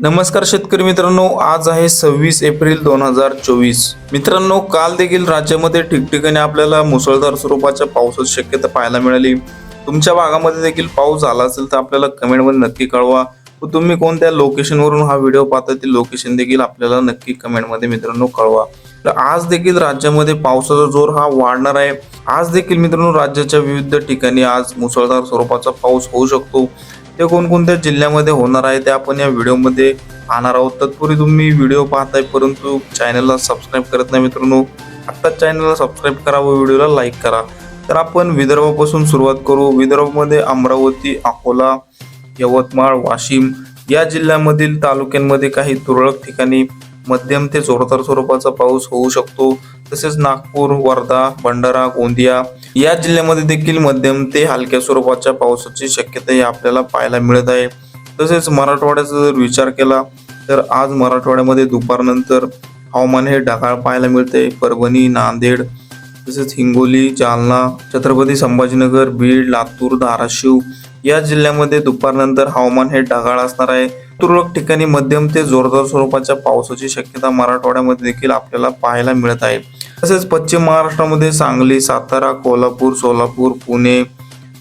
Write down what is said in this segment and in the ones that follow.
नमस्कार शेतकरी मित्रांनो आज आहे सव्वीस एप्रिल दोन हजार चोवीस. मित्रांनो काल देखील राज्यामध्ये ठिकठिकाणी आपल्याला मुसळधार स्वरूपाच्या पावसाची शक्यता पाहायला मिळाली. तुमच्या भागामध्ये देखील पाऊस आला असेल तर आपल्याला कमेंटमध्ये नक्की कळवा. व तुम्ही कोणत्या लोकेशनवरून हा व्हिडिओ पाहता ते लोकेशन देखील आपल्याला नक्की कमेंटमध्ये मित्रांनो कळवा. तर आज देखील राज्यामध्ये पावसाचा जोर हा वाढणार आहे. आज देखील मित्रांनो राज्याच्या विविध ठिकाणी आज मुसळधार स्वरूपाचा पाऊस होऊ शकतो. ते कोणकोणत्या जिल्ह्यामध्ये होणार आहे ते आपण या व्हिडिओमध्ये पाहणार आहोत. तत्पूर्वी तुम्ही व्हिडिओ पाहताय परंतु चॅनलला सबस्क्राईब करत नाही मित्रांनो आत्ता चॅनलला सबस्क्राईब करा व व्हिडिओला लाईक करा. तर आपण विदर्भापासून सुरुवात करू. विदर्भामध्ये अमरावती अकोला यवतमाळ वाशिम या जिल्ह्यामधील तालुक्यांमध्ये काही तुरळक ठिकाणी मध्यम ते जोरदार स्वरूपाचा पाऊस होऊ शकतो. तसेच नागपूर वर्धा भंडारा गोंदिया या जिल्ह्यामध्ये देखील मध्यम ते हलक्या स्वरूपाच्या पावसाची शक्यताही आपल्याला पाहायला मिळत आहे. तसेच मराठवाड्याचा जर विचार केला तर आज मराठवाड्यामध्ये दुपारनंतर हवामान हे ढगाळ पाहायला मिळते. परभणी नांदेड तसेच हिंगोली जालना छत्रपती संभाजीनगर बीड लातूर धाराशिव या जिल्ह्यामध्ये दुपारनंतर हवामान हे ढगाळ असणार आहे. तुरळक ठिकाणी मध्यम ते जोरदार स्वरूपाच्या पावसाची शक्यता मराठवाड्यामध्ये देखील आपल्याला पाहायला मिळत आहे. तसेच पश्चिम महाराष्ट्रामध्ये सांगली सातारा कोल्हापूर सोलापूर पुणे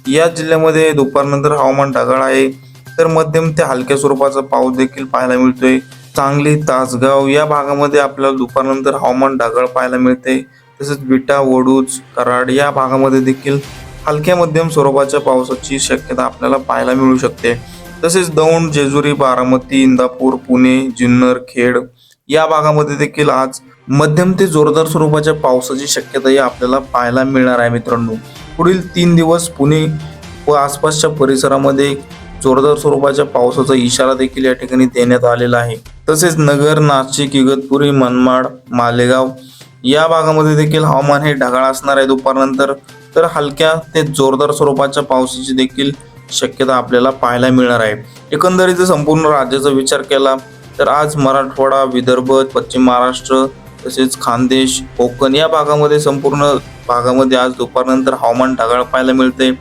या जिल्ह्यामध्ये दुपारनंतर हवामान ढगाळ आहे. तर मध्यम ते हलक्या स्वरूपाचा पाऊस देखील पाहायला मिळतोय. सांगली तासगाव या भागामध्ये आपल्याला दुपारनंतर हवामान ढगाळ पाहायला मिळते. तसेच विटा वडूज कराड या भागामध्ये देखील हलक्या मध्यम स्वरूपाच्या पावसाची शक्यता आपल्याला पाहायला मिळू शकते. तसेच दौंड जेजुरी बारामती इंदापूर पुणे जुन्नर खेड या भागामध्ये देखील आज मध्यम ते जोरदार स्वरूपाच्या पावसाची शक्यताही आपल्याला पाहायला मिळणार आहे मित्रांनो. पुढील तीन दिवस पुणे व आसपासच्या परिसरामध्ये जोरदार स्वरूपाच्या पावसाचा इशारा देखील या ठिकाणी देण्यात आलेला आहे. तसेच नगर नाशिक इगतपुरी मनमाड मालेगाव या भागामध्ये देखील हवामान हे ढगाळ असणार आहे दुपारनंतर. तर हलक्या ते जोरदार स्वरूपाच्या पावसाची देखील शक्यता आपल्याला पाहायला मिळणार आहे. एकंदरीत संपूर्ण राज्याचा विचार केला तर आज मराठवाडा विदर्भ पश्चिम महाराष्ट्र तसेच खानदेश कोकण या भागामध्ये संपूर्ण भागामध्ये आज दुपारनंतर हवामान ढगाळ पाहायला मिळते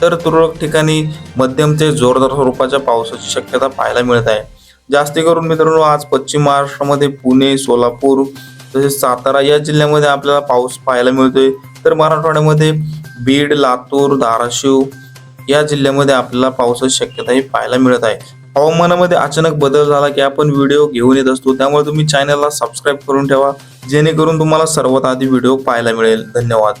तर तुरळक ठिकाणी मध्यम ते जोरदार स्वरूपाच्या पावसाची शक्यता पाहायला मिळत आहे. जास्ती करून मित्रांनो आज पश्चिम महाराष्ट्रामध्ये पुणे सोलापूर तसेच सातारा या जिल्ह्यामध्ये आपल्याला पाऊस पाहायला मिळतोय. तर मराठवाड्यामध्ये बीड लातूर धाराशिव या जिल्ह्यामध्ये आपल्याला पावसाची शक्यताही पाहायला मिळत आहे. हवामानामध्ये अचानक बदल झाला की आपण व्हिडिओ घेऊन येत असतो. त्यामुळे तुम्ही चॅनलला सबस्क्राईब करून ठेवा. जेणेकरून तुम्हाला सर्वात आधी व्हिडिओ पाहायला मिळेल. धन्यवाद.